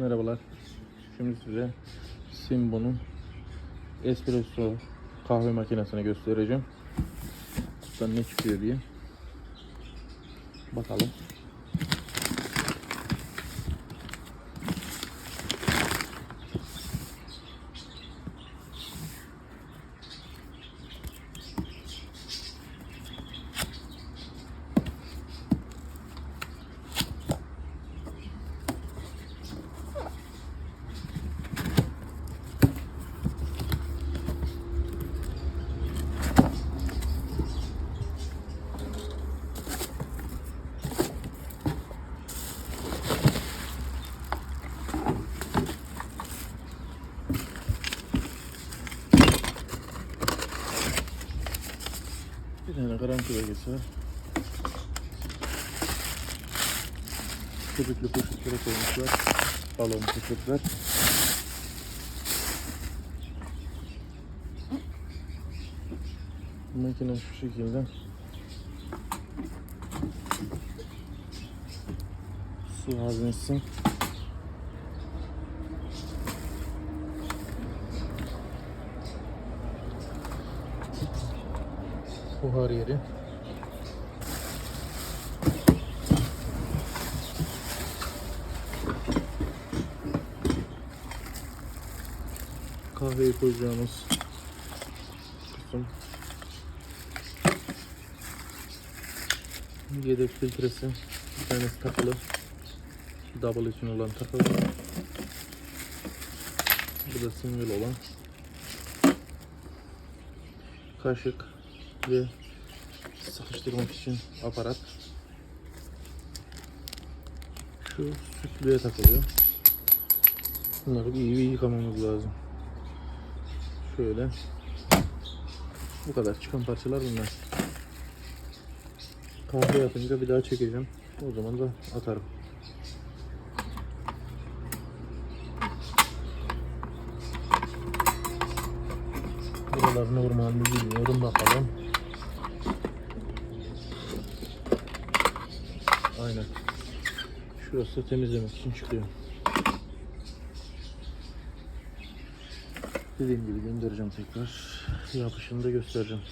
Merhabalar. Şimdi size Simbo'nun espresso kahve makinesini göstereceğim. Kutudan ne çıkıyor diye. Bakalım. Bir tane garanti belgesi var. Köpüklü poşetlere koymuşlar. Balon poşetler. Makine şu şekilde. Su haznesi. Buhar yeri. Kahveyi koyacağımız kısım. Yedek filtresi. Bir tanesi takılı. Double için olan takılı. Bu da single olan. Kaşık ve sıkıştırmak için aparat. Şu sütlüğe takılıyor. Bunları iyi bir yıkamamız lazım. Şöyle. Bu kadar çıkan parçalar bunlar. Kahve yapınca bir daha çekeceğim. O zaman da atarım. Buralar normal mi bilmiyorum bakalım. Aynen. Şurası temizlemek için çıkıyor. Dediğim gibi göndereceğim tekrar. Yapışını da göstereceğim.